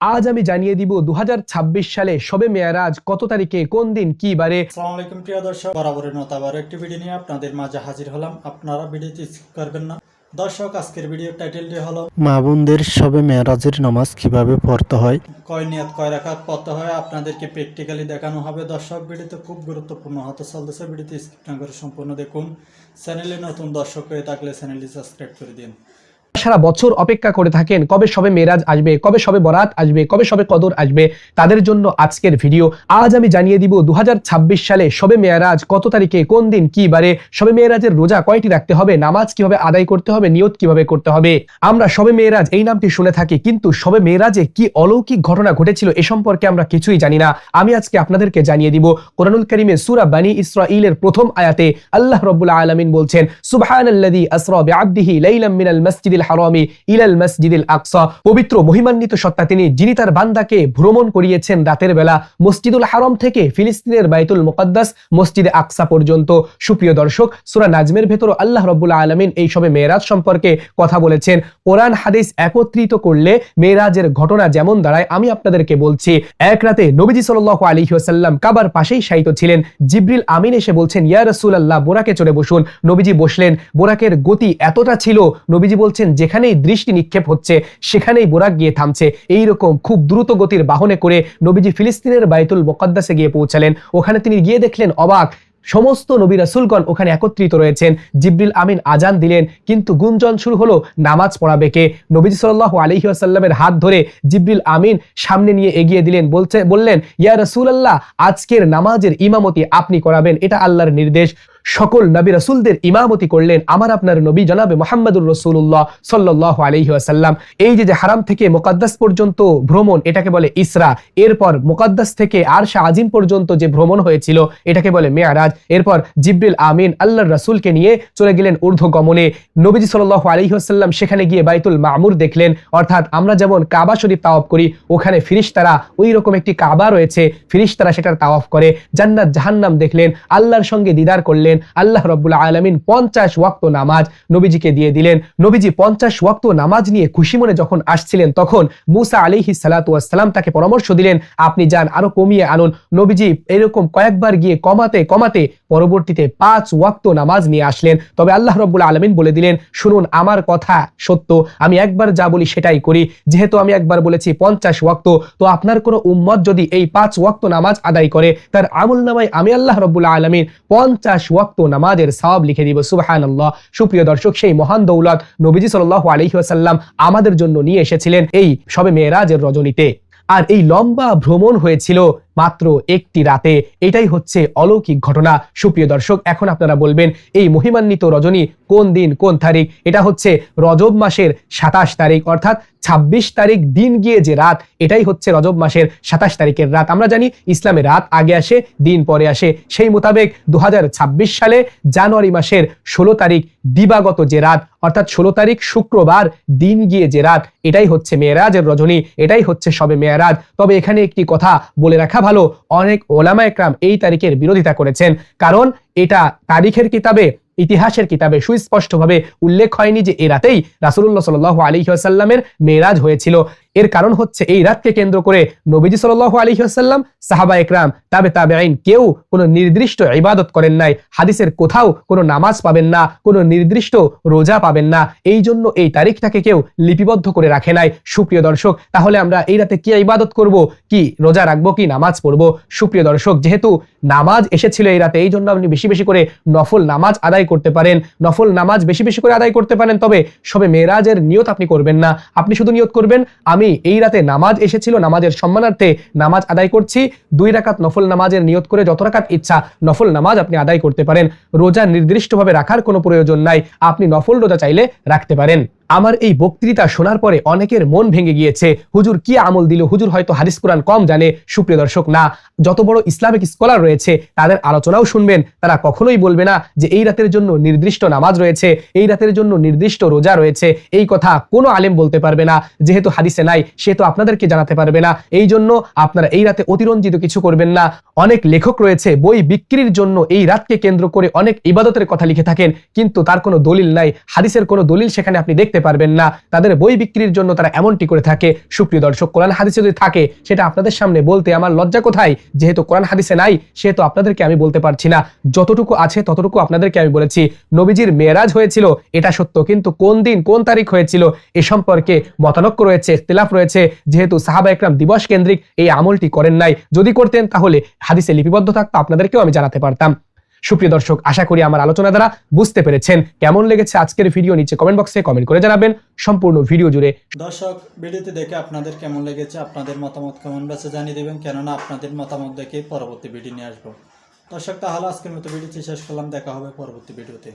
আজ আমি জানিয়ে দিব দুই হাজার ছাব্বিশ সালে শবে মেয়ারাজ কত তারিখে কোন দিন কি বারে। আসসালামু আলাইকুম প্রিয় দর্শক। বরাবরের মতো আবার একটি ভিডিও নিয়ে আপনাদের মাঝে হাজির হলাম। আপনারা ভিডিওটি স্কিপ করবেন না। দর্শক আজকের ভিডিও টাইটেলটি হলো মা বোনদের সবে মেয়ারাজের নামাজ কীভাবে পড়তে হয়? কয় নিয়াত কয় রাখাত পড়তে হয় আপনাদেরকে প্র্যাকটিক্যালি দেখানো হবে। দর্শক ভিডিওতে খুব গুরুত্বপূর্ণ হতে চলতেছে। ভিডিওতে স্কিপ না করে সম্পূর্ণ দেখুন। চ্যানেলে নতুন দর্শক হয়ে থাকলে চ্যানেলটি সাবস্ক্রাইব করে দিন। সারা বছর অপেক্ষা করে থাকেন, কবে সবে মেরাজ আসবে, কবে সবে বরাত আসবে, কবে সবে কদর আসবে, তাদের জন্য আজকের ভিডিও। আজ আমি জানিয়ে দিব দু সালে সবে মেয়ারাজ কত তারিখে, কোন দিন কি বারে, সবে মেয়ারাজের রোজা কয়টি রাখতে হবে, নামাজ কীভাবে আদায় করতে হবে, নিয়ত কীভাবে করতে হবে। আমরা সবে মেয়েরাজ এই নামটি শুনে থাকি, কিন্তু সবে মেয়েরাজে কি অলৌকিক ঘটনা ঘটেছিল এ সম্পর্কে আমরা কিছুই জানি না। আমি আজকে আপনাদেরকে জানিয়ে দিব, কোরআনুল করিমে সুরা বানি ইসরাইলের প্রথম আয়াতে আল্লাহ রব্বুল আলামিন বলছেন, সুবহানাল্লাযী আসরা বিআবদিহি লাইলাম মিনাল মাসজিদিল হারামি ইলাল মাসজিদিল আকসা। পবিত্র মহিমান্বিত সত্তা তিনি, যিনি তার বান্দাকে ভ্রমণ করিয়েছেন রাতের বেলা মসজিদুল হারাম থেকে ফিলিস্তিনের বাইতুল মুকদ্দাস মসজিদে আকসা পর্যন্ত। সুপ্রিয় দর্শক, সূরা নাজমের ভেতর আল্লাহ রব্বুল আলামিন এই সবে মেরাজ সম্পর্কে কথা বলেছেন। কোরআন, হাদিস একত্রিত করলে মেরাজের ঘটনা যেমন দাঁড়ায়, আমি আপনাদেরকে বলছি, এক রাতে নবীজি সাল্লাল্লাহু আলাইহি ওয়াসাল্লাম কাবার পাশেই শায়িত ছিলেন। জিব্রিল আমিন এসে বলছেন, ইয়া রসুল আল্লাহ বোরাকে চড়ে বসুন। নবীজি বসলেন, বোরাকের গতি এতটা ছিল, নবীজি বলছেন যেখানেই দৃষ্টি নিক্ষেপ হচ্ছে, সেখানেই বোরাক গিয়ে থামছে। এই রকম খুব দ্রুত গতির বাহনে করে নবীজি ফিলিস্তিনের বাইতুল মোকাদ্দাসে গিয়ে পৌঁছালেন। ওখানে তিনি গিয়ে দেখলেন, অবাক। সমস্ত নবী রাসুলগণ ওখানে একত্রিত রয়েছেন। জিব্রিল আমিন আজান দিলেন, কিন্তু গুঞ্জন শুরু হলো, নামাজ পড়াবে কে? নবীজি সাল্লাহ আলহি আসাল্লামের হাত ধরে জিব্রিল আমিন সামনে নিয়ে এগিয়ে দিলেন, বলছে, বললেন, ইয়া রসুল আল্লাহ আজকের নামাজের ইমামতি আপনি করাবেন, এটা আল্লাহর নির্দেশ। সকল নবী রাসুলদের ইমামতি করলেন আমার আপনার নবী জনাবে মোহাম্মদুর রসুল্লাহ সাল্লাহ আলহি আসাল্লাম এই যে যে হারাম থেকে মোকাদ্দাস পর্যন্ত ভ্রমণ, এটাকে বলে ইসরা। এরপর মোকাদ্দাস থেকে আরশা আজিম পর্যন্ত যে ভ্রমণ হয়েছিল, এটাকে বলে মেয়ারাজ এরপর জিব্রিল আমিন আল্লাহর রাসুলকে নিয়ে চলে গেলেন ঊর্ধ্ব গমনে নবীজি সাল্লাহ আলহি আসাল্লাম সেখানে গিয়ে বাইতুল মামুর দেখলেন। অর্থাৎ আমরা যেমন কাবা শরীফ তাওয়াফ করি, ওখানে ফিরিস্তারা ওই রকম একটি কাবা রয়েছে ফিরিস্তারা সেটার তাওয়াফ করে। জান্নাত জাহান্নাম দেখলেন, আল্লাহর সঙ্গে দিদার করলেন আল্লাহ রব্বুল্লাহ আলমিন পঞ্চাশ ওয়াক্ত নামাজ নবীজিকে দিয়ে দিলেন। নবীজি পঞ্চাশ ওয়াক্ত নামাজ নিয়ে খুশি মনে যখন আসছিলেন, তখন মুসা আলিহি সালাতাম তাকে পরামর্শ দিলেন, আপনি যান, আরও কমিয়ে আনুন। নবীজি এরকম কয়েকবার গিয়ে কমাতে কমাতে পরবর্তীতে পাঁচ ওয়াক্ত নামাজ নিয়ে আসলেন। তবে আল্লাহ রব্বুল্লাহ আলমিন বলে দিলেন, শুনুন, আমার কথা সত্য, আমি একবার যা বলি সেটাই করি। যেহেতু আমি একবার বলেছি পঞ্চাশ ওয়াক্ত, তো আপনার কোনো উম্মত যদি এই পাঁচ ওয়াক্ত নামাজ আদায় করে, তার আমল নামায় আমি আল্লাহ রব্বুল্লাহ আলমিন পঞ্চাশ ওয়াক্ত নামাজের সব লিখে দিব সুবাহান আল্লাহ সুপ্রিয় দর্শক, সেই মহান দৌলত নবীজি সাল আলহি আসাল্লাম আমাদের জন্য নিয়ে এসেছিলেন এই সবে মেয়েরাজের রজনীতে। আর এই লম্বা ভ্রমণ হয়েছিল মাত্র একটি রাতে। এটাই হচ্ছে অলৌকিক ঘটনা। সুপ্রিয় দর্শক, এখন আপনারা বলবেন, এই মহিমান্বিত রজনী কোন দিন, কোন তারিখ? এটা হচ্ছে রজব মাসের সাতাশ তারিখ, অর্থাৎ ২৬ তারিখ দিন গিয়ে যে রাত, এটাই হচ্ছে রজব মাসের সাতাশ তারিখের রাত। আমরা জানি ইসলামে রাত আগে আসে, দিন পরে আসে। সেই মোতাবেক দু হাজার ছাব্বিশ সালে জানুয়ারি মাসের ষোলো তারিখ দিবাগত যে রাত, অর্থাৎ ষোলো তারিখ শুক্রবার দিন গিয়ে যে রাত, এটাই হচ্ছে মেয়েরাজের রজনী, এটাই হচ্ছে সবে মেয়েরাজ। তবে এখানে একটি কথা বলে রাখা ভালো। অনেক ওলামা একরাম এই তারিখের বিরোধিতা করেছেন। কারণ এটা তারিখের কিতাবে, ইতিহাসের কিতাবে সুস্পষ্টভাবে উল্লেখ হয়নি যে এ রাতেই রাসুল্লাহ সাল আলী আসাল্লামের মেয়েরাজ হয়েছিল। এর কারণ হচ্ছে এই রাতকে কেন্দ্র করে নবীজি সাল আলী আসাল্লাম সাহাবা একরাম, তাবে তাবে আইন কেউ কোনো নির্দিষ্ট ইবাদত করেন নাই, হাদিসের কোথাও কোনো নামাজ পাবেন না, কোনো নির্দিষ্ট রোজা পাবেন না, এই জন্য এই তারিখটাকে কেউ লিপিবদ্ধ করে রাখে নাই। সুপ্রিয় দর্শক, তাহলে আমরা এই রাতে কি ইবাদত করব? কি রোজা রাখব, কি নামাজ পড়ব? সুপ্রিয় দর্শক, যেহেতু নামাজ এসেছিল এই রাতে, এই জন্য আপনি বেশি বেশি করে নফল নামাজ আদায় করতে পারেন। নফল নামাজ বেশি বেশি করে আদায় করতে পারেন, তবে সবে মেয়েরাজের নিয়ত আপনি করবেন না। আপনি শুধু নিয়ত করবেন, আমি এই রাতে নামাজ এসেছিল, নামাজের সম্মানার্থে নামাজ আদায় করছি। দুই রাকাত নফল নামাজের নিয়ত করে যত রাকাত ইচ্ছা নফল নামাজ আপনি আদায় করতে পারেন। রোজা নির্দিষ্টভাবে রাখার কোনো প্রয়োজন নাই। আপনি নফল রোজা চাইলে রাখতে পারেন। আমার এই বক্তৃতা শোনার পরে অনেকের মন ভেঙে গিয়েছে। হুজুর কি আমল দিল? হুজুর হয়তো হাদিস কোরআন কম জানে। সুপ্রিয় দর্শক, না, যত বড় ইসলামিক স্কলার রয়েছে, তাদের আলোচনাও শুনবেন। তারা কখনোই বলবে না যে এই রাতের জন্য নির্দিষ্ট নামাজ রয়েছে, এই রাতের জন্য নির্দিষ্ট রোজা রয়েছে। এই কথা কোনো আলেম বলতে পারবে না। যেহেতু হাদিসে নাই, সে তো আপনাদেরকে জানাতে পারবে না। এই জন্য আপনারা এই রাতে অতিরঞ্জিত কিছু করবেন না। অনেক লেখক রয়েছে, বই বিক্রির জন্য এই রাতকে কেন্দ্র করে অনেক ইবাদতের কথা লিখে থাকেন। কিন্তু তার কোনো দলিল নাই। হাদিসের কোনো দলিল সেখানে আপনি দেখতে দেখতে পারবেন না। তাদের বই বিক্রির জন্য তারা এমনটি করে থাকে, সুপ্রিয় দর্শক, কোরআন হাদিসে যদি থাকে, সেটা আপনাদের সামনে বলতে আমার লজ্জা কোথায়? যেহেতু কোরআন হাদিসে নাই, সেহেতু আপনাদেরকে আমি বলতে পারছি না। যতটুকু আছে, ততটুকু আপনাদেরকে আমি বলেছি। নবীজির মেয়েরাজ হয়েছিল, এটা সত্য, কিন্তু কোন দিন, কোন তারিখ হয়েছিল, এ সম্পর্কে মতানক্য রয়েছে, ইখতিলাফ রয়েছে। যেহেতু সাহাবা একরাম দিবস কেন্দ্রিক, এই আমলটি করেন নাই। যদি করতেন, তাহলে হাদিসে লিপিবদ্ধ থাকতো, আপনাদেরকেও আমি জানাতে পারতাম। সুপ্রিয় দর্শক, আশা করি আমার আলোচনা দ্বারা বুঝতে পেরেছেন কেমন লেগেছে আজকের ভিডিও। নিচে কমেন্ট বক্সে কমেন্ট করে জানাবেন। সম্পূর্ণ ভিডিও জুড়ে দর্শক ভিডিওতে দেখে আপনাদের কেমন লেগেছে, আপনাদের মতামত কমেন্ট বক্সে জানিয়ে দেবেন। কেননা আপনাদের মতামত দেখে পরবর্তী ভিডিও নিয়ে আসব। দর্শক, তাহলে আজকের মতো ভিডিওটি শেষ করলাম। দেখা হবে পরবর্তী ভিডিওতে।